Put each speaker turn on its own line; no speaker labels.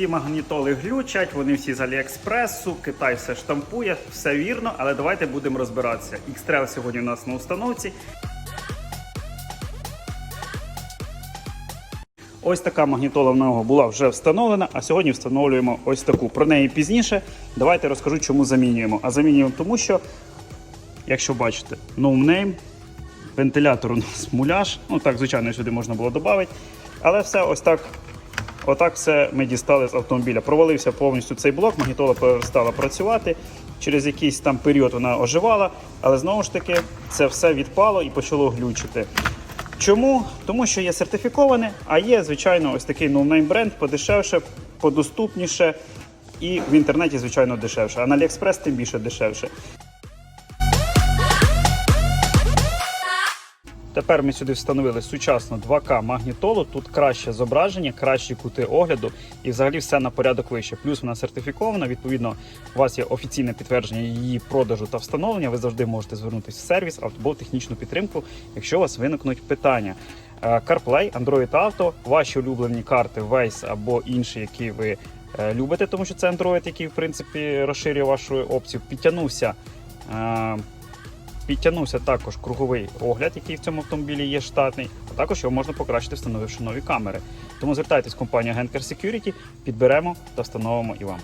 всі магнітоли глючать, вони всі з Аліекспресу, Китай все штампує, все вірно, але давайте будемо розбиратися. X-Trail сьогодні у нас на установці. Ось така магнітола в нього була вже встановлена, а сьогодні встановлюємо ось таку. Про неї пізніше. Давайте розкажу, чому замінюємо. А замінюємо тому, що, якщо бачите, no name, вентилятор у нас муляж. Ну так, звичайно, сюди можна було додати. Але все ось так. Отак все ми дістали з автомобіля. Провалився повністю цей блок, магнітола перестала працювати. Через якийсь там період вона оживала, але знову ж таки це все відпало і почало глючити. Чому? Тому що є сертифіковане, а є, звичайно, ось такий ноунейм бренд подешевше, подоступніше і в інтернеті, звичайно, дешевше. А на AliExpress тим більше дешевше. Тепер ми сюди встановили сучасну 2К магнітолу. Тут краще зображення, кращі кути огляду і взагалі все на порядок вище. Плюс вона сертифікована. Відповідно, у вас є офіційне підтвердження її продажу та встановлення. Ви завжди можете звернутися в сервіс або технічну підтримку, якщо у вас виникнуть питання. Е, CarPlay, Android Auto, ваші улюблені карти Waze або інші, які ви е, любите, тому що це Android, який в принципі розширює вашу опцію. Підтягнувся. Підтягнувся також круговий огляд, який в цьому автомобілі є штатний, а також його можна покращити, встановивши нові камери. Тому звертайтесь в компанію Genker Security, підберемо та встановимо і вам.